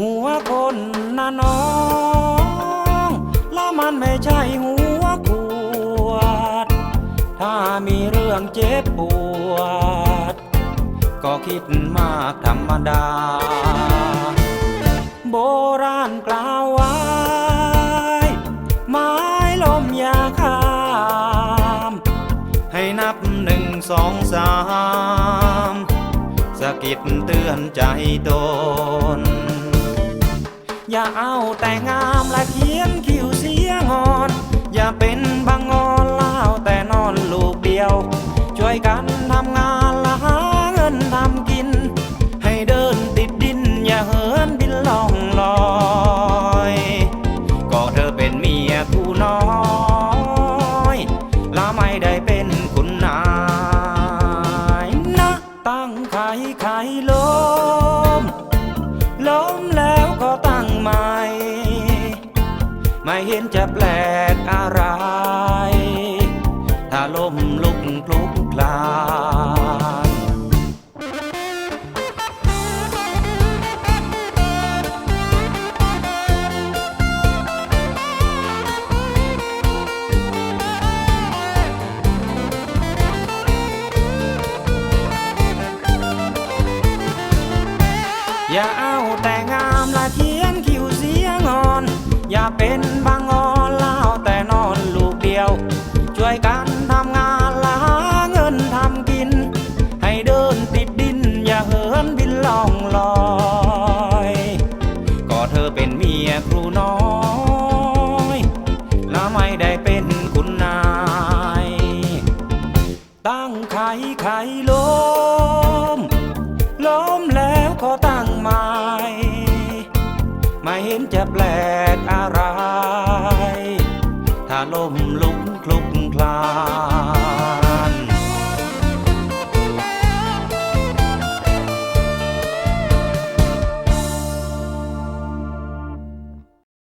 หัวคนนะน้อง แล้วมันไม่ใช่หัวขวด ถ้ามีเรื่องเจ็บปวด ก็คิดมากธรรมดา โบราณกล่าวว้ไสองสามสะกิดเตือนใจตน อย่าเอาแต่งามและเขียนคิ้วเสียงอน อย่าเป็นบางงอนเล่าแต่นอนลูกเดียว ช่วยกันทำงานและหาเงินทำกิน ให้เดินติดดินอย่าเหินบินล่องลอย ก็เธอเป็นเมียผู้น้อย ไม่เห็นจะแปลกอะไร ถ้าลมลุกคลุกคลานอย่า เป็นบางงอนเล่าแต่นอนลูกเดียว ช่วยกันทำงานละหาเงินทำกิน ให้เดินติดดินอย่าเหินบินล่องลอยก็เธอเป็นเมียครูน้อยและไม่ได้เป็นคุณนาย ตั้งไข่ไข่ล้มล้มแล้วก็ตั้งใหม่ไม่เห็นจะแปลก ถล่มลุก